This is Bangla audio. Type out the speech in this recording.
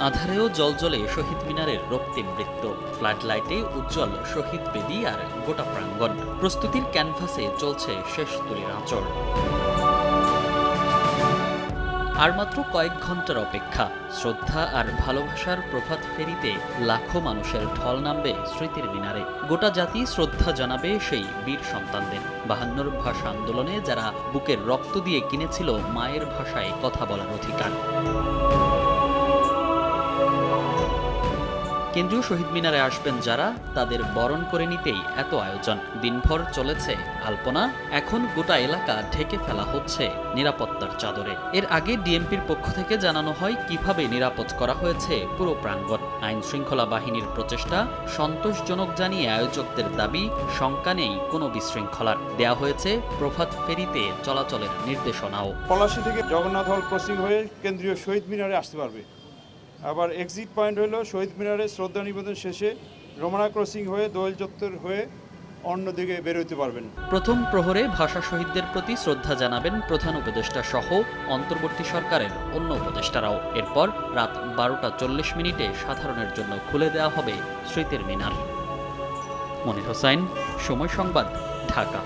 আধারেও জলজলে শহীদ মিনারের রক্তিম বৃত্ত। ফ্লাড লাইটে উজ্জ্বল শহীদ বেদি আর গোটা প্রাঙ্গণ। প্রস্তুতির ক্যানভাসে চলছে শেষ তুলির আঁচড়। আর মাত্র কয়েক ঘণ্টার অপেক্ষা, শ্রদ্ধা আর ভালোবাসার প্রভাত ফেরিতে লাখো মানুষের ঢল নামবে স্মৃতির মিনারে। গোটা জাতি শ্রদ্ধা জানাবে সেই বীর সন্তানদের। বাহান্নর ভাষা আন্দোলনে যারা বুকের রক্ত দিয়ে কিনেছিল মায়ের ভাষায় কথা বলার অধিকার। কেন্দ্রীয় শহীদ মিনারে আসবেন যারা, তাদের বরণ করে নিতেই এত আয়োজন। দিনভর চলেছে আলপনা, এখন গোটা এলাকা ঢেকে ফেলা হচ্ছে নিরাপত্তার চাদরে। এর আগে ডিএমপির পক্ষ থেকে জানানো হয়, কীভাবে নিরাপদ করা হয়েছে পুরো প্রাঙ্গণ। আইন শৃঙ্খলা বাহিনীর প্রচেষ্টা, সন্তোষজনক জানিয়ে আয়োজকদের দাবি, শঙ্কা নেই কোনো বিশৃঙ্খলার। দেয়া হয়েছে, প্রভাত ফেরিতে চলাচলের নির্দেশনাও। পলাশী থেকে জগন্নাথ হল ক্রসিং হয়ে কেন্দ্রীয় শহীদ মিনারে আসতে পারবে। আবার এক্সিট পয়েন্ট হলো শহীদ মিনারে শ্রদ্ধা নিবেদন শেষে রমনা ক্রসিং হয়ে দোয়েল চত্বর হয়ে অন্যদিকে বেরোতে পারবেন। প্রথম প্রহরে ভাষা শহীদদের প্রতি শ্রদ্ধা জানাবেন প্রধান উপদেষ্টা সহ অন্তর্বর্তী সরকারের অন্য উপদেষ্টারাও। এরপর রাত বারোটা চল্লিশ মিনিটে সাধারণের জন্য খুলে দেওয়া হবে স্মৃতির মিনার। মনির হোসাইন সময় সংবাদ, ঢাকা।